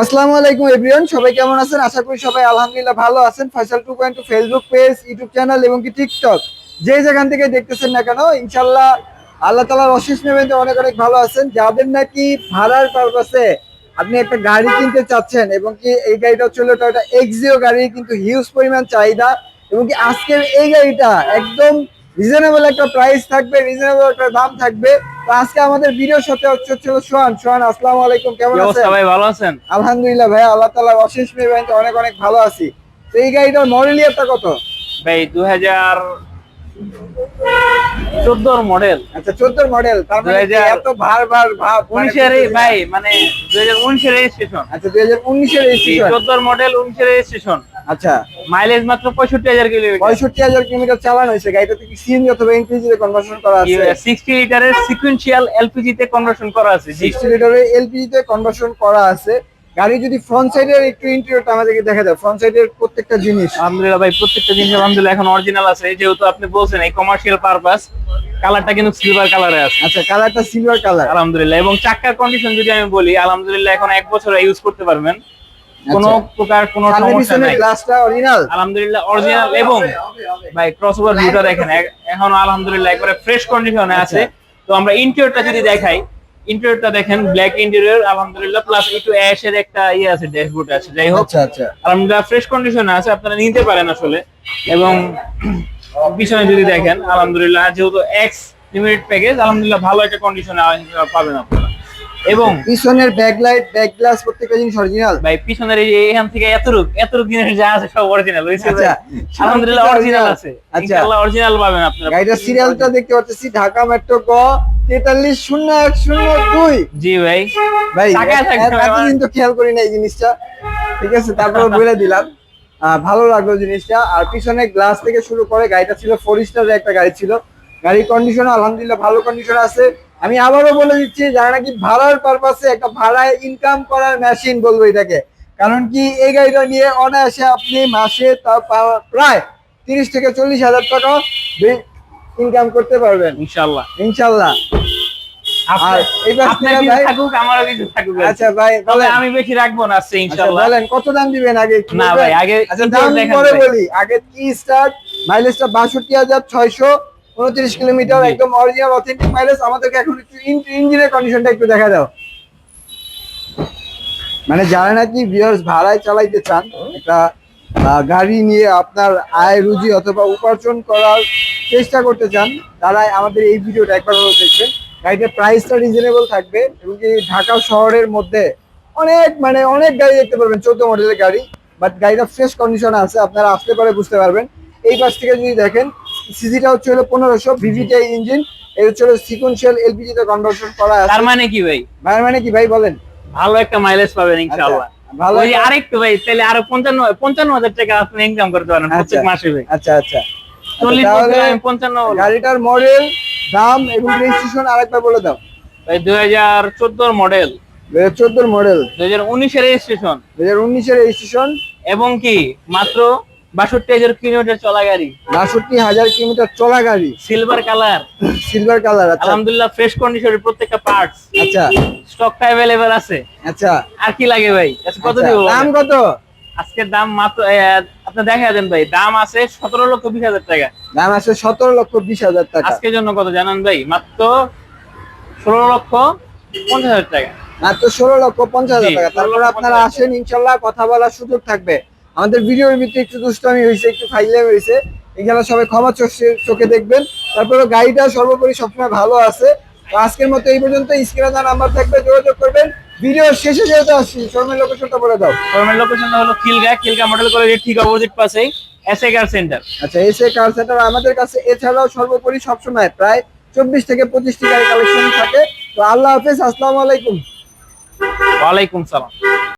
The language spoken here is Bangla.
আসসালামু আলাইকুম এভরিওয়ান, সবাই কেমন আছেন? আশা করি সবাই আলহামদুলিল্লাহ ভালো আছেন। Faisal two point two Facebook page YouTube channel এবং কি টিকটক যে যেখান থেকে দেখতেছেন না কেন ইনশাল্লাহ আল্লাহ তালার অশেষ নেবেন অনেক অনেক ভালো আছেন। যাদের নাকি ভাড়ার পারপাসে আপনি একটা গাড়ি কিনতে চাচ্ছেন এবং কি এই গাড়িটা হচ্ছে হলো টয়োটা এক্সিও গাড়ি কিন্তু হিউজ পরিমাণ চাহিদা এবং কি আজকের এই গাড়িটা একদম রিজনেবল একটা প্রাইস থাকবে রিজনেবল একটা দাম থাকবে। তো আজকে আমাদের ভিডিওর সাথে হচ্ছে হচ্ছে সোহান। সোহান আসসালামু আলাইকুম কেমন আছেন? ভাই ভালো আছেন? আলহামদুলিল্লাহ ভাই আল্লাহ তালা অশেষ মেহরবানিতে অনেক অনেক ভালো আছি। তো এই গাড়িটার মডেল ইয়ারটা কত? ভাই দু হাজার চোদ্দোর মডেল আচ্ছা চোদ্দোর মডেল তার মানে এত ভার ভার ভাব মানে উনিশের ভাই মানে দুই হাজার উনিশের রেজিস্ট্রেশন আচ্ছা দুই হাজার উনিশের রেজিস্ট্রেশন চোদ্দোর মডেল উনিশের রেজিস্ট্রেশন আচ্ছা। মাইলেজ মাত্র পঁয়ষট্টি হাজার কিলোমিটার পঁয়ষট্টি হাজার কিলোমিটার চালানো হয়েছে। গাড়িটাতে কি সিএনজি অথবা এনপিজি তে কনভার্সন করা আছে? সিক্সটি লিটারের সিকুয়েন্সিয়াল এলপিজি তে কনভার্সন করা আছে জি। সিক্সটি লিটারের এলপিজি তে কনভার্সন করা আছে। গাড়ি যদি ফ্রন্ট সাইডের একটু ইন্টেরিয়রটা আমাদেরকে দেখা যায় ফ্রন্ট সাইডের প্রত্যেকটা জিনিস। আলহামদুলিল্লাহ ভাই প্রত্যেকটা জিনিস আলহামদুলিল্লাহ এখন অরিজিনাল আছে। যেহেতু আপনি বলছেন এই কমার্শিয়াল পারপাস কালারটা কিন্তু সিলভার কালারে আছে। আচ্ছা কালারটা সিলভার কালার আলহামদুলিল্লাহ এবং চাকার কন্ডিশন যদি আমি বলি আলহামদুলিল্লাহ এখন এক বছর ইউজ করতে পারবেন। কোনো আচ্ছা। প্রকার কোনো সমস্যা নাই। গ্লাসটা অরিজিনাল আলহামদুলিল্লাহ অরিজিনাল এবং ভাই ক্রসওভার ভিউটা দেখেন এখন আলহামদুলিল্লাহ একবারে ফ্রেশ কন্ডিশনে আছে। তো আমরা ইন্টেরিয়রটা যদি দেখাই ইন্টেরিয়রটা দেখেন ব্ল্যাক ইন্টেরিয়র আলহামদুলিল্লাহ প্লাস একটু অ্যাশের একটা ইয়ে আছে ড্যাশবোর্ড আছে। যাই হোক আচ্ছা আচ্ছা। আলহামদুলিল্লাহ ফ্রেশ কন্ডিশনে আছে আপনারা নিতে পারেন আসলে। এবং পিছনে যদি দেখেন আলহামদুলিল্লাহ যেহেতু এক্স লিমিটেড প্যাকেজ আলহামদুলিল্লাহ ভালো একটা কন্ডিশনে পাবেন আপনারা। এবং পিছনের ব্যাকলাইট ব্যাক গ্লাস প্রত্যেকটা জিনিস অরিজিনাল ভাই পিছনের এই এখান থেকে এতটুক এতটুক জিনিস যা আছে সব অরিজিনাল হয়েছে আচ্ছা। আলহামদুলিল্লাহ অরিজিনাল আছে। আচ্ছা। ইনশাআল্লাহ অরিজিনাল পাবেন আপনারা গাড়িটার সিরিয়ালটা দেখতে পাচ্ছি ঢাকা মেট্রো গ তেতাল্লিশ শূন্য এক শূন্য দুই। জি ভাই। ভাই। এতদিন তো খেয়াল করি না এই জিনিসটা। ঠিক আছে তারপর বলে দিলাম। ভালো লাগল জিনিসটা। আর পিছনে গ্লাস থেকে শুরু করে গাড়িটা ছিল ফোর স্টারের একটা গাড়ি ছিল। গাড়ির কন্ডিশন আলহামদুলিল্লাহ ভালো কন্ডিশন আছে। আমি আবারও বলে দিচ্ছি যারা নাকি ভাড়ার পারপাসে একটা ভাড়ায় ইনকাম করার মেশিন বলব এটাকে কারণ কি এই গাড়িটা নিয়ে অনায়াসে আপনি মাসে তা পা- প্রায় তিরিশ থেকে চল্লিশ হাজার টাকা ইনকাম করতে পারবেন। ইনশাল্লাহ ইনশাল্লাহ আর এই কিছু ভাই থাকুক আমারও কিছু থাকুক। আচ্ছা ভাই বলেন। আমি বেশি রাখব না আজকে আচ্ছা ইনশাআল্লাহ। বলেন কত দাম দিবেন আগে না ভাই, আগে আচ্ছা দাম পরে বলি। আগে কি স্টার্ট মাইলেজটা বাষট্টি হাজার ছয়শো উনত্রিশ কিলোমিটার একদম অরিজিনাল অথেন্টিক মাইলেজ আমাদেরকে এখন একটু ইঞ্জিনের কন্ডিশনটা একটু দেখা দাও। মানে যারা নাকি ভিউয়ার্স ভাড়ায় চালাইতে চান একটা গাড়ি নিয়ে আপনার আয় রুজি অথবা উপার্জন করার চেষ্টা করতে চান তারা আমাদের এই ভিডিওটা একবার দেখবেন। গাড়িটার প্রাইসটা রিজনেবল থাকবে এবং কি ঢাকা শহরের মধ্যে অনেক মানে অনেক গাড়ি দেখতে পারবেন চোদ্দ মডেলের গাড়ি। বাট গাড়িটা ফ্রেশ কন্ডিশনে আছে আপনারা আসতে পারে বুঝতে পারবেন। এই পাশ থেকে যদি দেখেন সিজিটা হচ্ছে হলো পনেরোশো ভিভিটিআই ইঞ্জিন এই হচ্ছে হলো সিকোয়েন্সিয়াল এলপিজি তে কনভার্সন করা আছে। তার মানে কি ভাই? ভাই মানে কি ভাই বলেন? ভালো একটা মাইলেজ পাবেন ইনশাআল্লাহ। আচ্ছা, ভালো ওই আরেকটু ভাই তাহলে আরও পঞ্চান্ন পঞ্চান্ন হাজার টাকা আপনি ইনকাম করতে পারেন প্রত্যেক আচ্ছা। মাসে ভাই। আচ্ছা আচ্ছা। চল্লিশ তাহলে বছরে আমি পঞ্চান্ন বলব। গাড়িটার মডেল দাম এবং রেজিস্ট্রেশন আরেকবার বলে দাও। ভাই দুই হাজার চোদ্দোর মডেল দু হাজার চোদ্দোর মডেল দুই হাজার উনিশের রেজিস্ট্রেশন দু হাজার উনিশের রেজিস্ট্রেশন এবং কি মাত্র বাষট্টি হাজার কিলোমিটার চলা গাড়ি। বাষট্টি হাজার কিলোমিটার চলা গাড়ি। সিলভার কালার সিলভার কালার আলহামদুলিল্লাহ ফ্রেশ কন্ডিশনের প্রত্যেকটা পার্টস আচ্ছা। স্টকটা অ্যাভেলেবেল আছে। আচ্ছা। আর কি লাগে ভাই? আচ্ছা, কত আচ্ছা, দিব দাম কত? আজকের দাম মাত্র আপনি দেখা দেন ভাই দাম আছে সতেরো লক্ষ বিশ হাজার টাকা। দাম আছে সতেরো লক্ষ বিশ হাজার টাকা। আজকের জন্য কত জানান ভাই? মাত্র ষোলো লক্ষ পঞ্চাশ হাজার টাকা। মাত্র ষোলো লক্ষ পঞ্চাশ হাজার টাকা। 16 তারপরে আপনারা আসেন ইনশাল্লাহ কথা বলার সুযোগ থাকবে। আমাদের ভিডিওর ভিতরে একটু দুষ্টামি হয়েছে একটু ফাইলামি হয়েছে। এখানে সবাই ক্ষমা চোখে- চোখে দেখবেন। তারপরে গাড়িটা সর্বোপরি সবসময় ভালো আছে। তো আজকের মতো এই পর্যন্ত। স্ক্রিনে নাম্বার থাকবে যোগাযোগ করবেন। ভিডিও শেষে যেহেতু আসছি শর্মের লোকেশনটা বলে দাও। ফর্মের লোকেশনটা হলো খিলগা। খিলগা মডেল কলেজের ঠিক অপোজিট পাশেই এসএ কার সেন্টার আচ্ছা এসে কার সেন্টার আমাদের কাছে এছাড়াও সর্বোপরি সবসময় প্রায় চব্বিশ থেকে পঁচিশটি গাড়ি কালেকশন থাকে। তো আল্লাহ হাফেজ আসসালামু আলাইকুম। ওয়ালাইকুম সালাম।